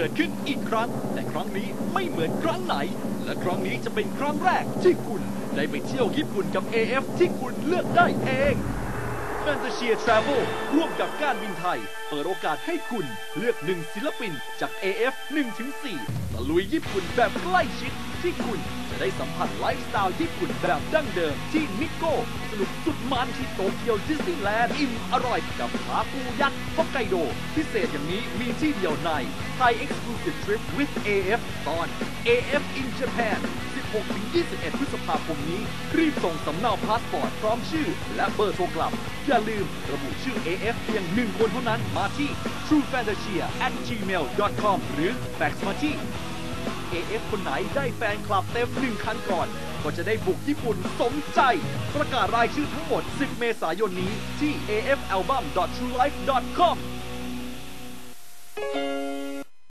เกิดขึ้นอีกครั้ง แต่ครั้งนี้ไม่เหมือนครั้งไหน และครั้งนี้จะเป็นครั้งแรกที่คุณได้ไปเที่ยวญี่ปุ่นกับ AF ที่คุณเลือกได้เองแฟนตาเชียทราเวลร่วมกับการบินไทย เปิดโอกาสให้คุณเลือกหนึ่งศิลปินจาก AF 1-4ตะลุยญี่ปุ่นแบบใกล้ชิด ที่คุณจะได้สัมผัสไลฟ์สไตล์ญี่ปุ่นแบบดั้งเดิมที่นิโก้ สนุกสุดมันที่โตเกียวดิสนีย์แลนด์อิ่มอร่อยกับผาปูยักษ์ฮอกไกโด พิเศษอย่างนี้มีที่เดียวใน Thai Exclusive Trip with AF ตอน AF in Japan 16-21 พฤษภาคมนี้ รีบส่งสำเนาพาสปอร์ต พร้อมชื่อ และเบอร์โทรกลับ อย่าลืมระบุชื่อ AF เพียงหนึ่งคนเท่านั้นมาที่ truefantasia at gmail.com หรือแฟกซ์มาที่ AF คนไหนได้แฟนคลับเต็มหนึ่งคันก่อน ก็จะได้บุกญี่ปุ่นสมใจ ประกาศรายชื่อทั้งหมด 10 เมษายนนี้ที่ afalbum.truelife.com